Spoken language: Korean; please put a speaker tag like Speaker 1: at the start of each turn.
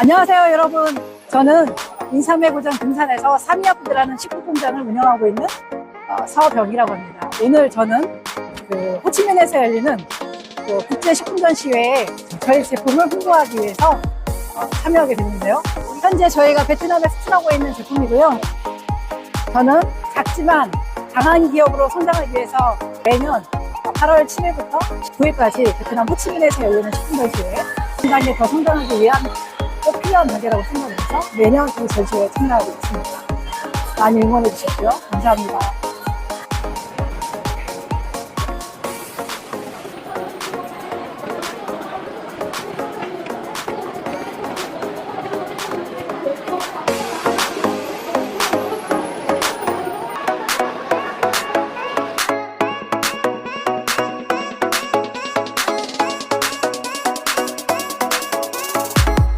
Speaker 1: 안녕하세요, 여러분. 저는 인삼의 고장 금산에서 삼이아푸드라는 식품 공장을 운영하고 있는 어, 서병이라고 합니다. 오늘 저는 그 호치민에서 열리는 그 국제 식품 전시회에 저희 제품을 홍보하기 위해서 어, 참여하게 됐는데요. 현재 저희가 베트남에 수출하고 있는 제품이고요. 저는 작지만 강한 기업으로 성장하기 위해서 매년 8월 7일부터 9일까지 베트남 호치민에서 열리는 식품 전시회 당에 더 성장하기 위한 꼭 필요한 단계라고 생각해서 매년 이 전시회에 참여하고 있습니다. 많이 응원해 주십시오. 감사합니다.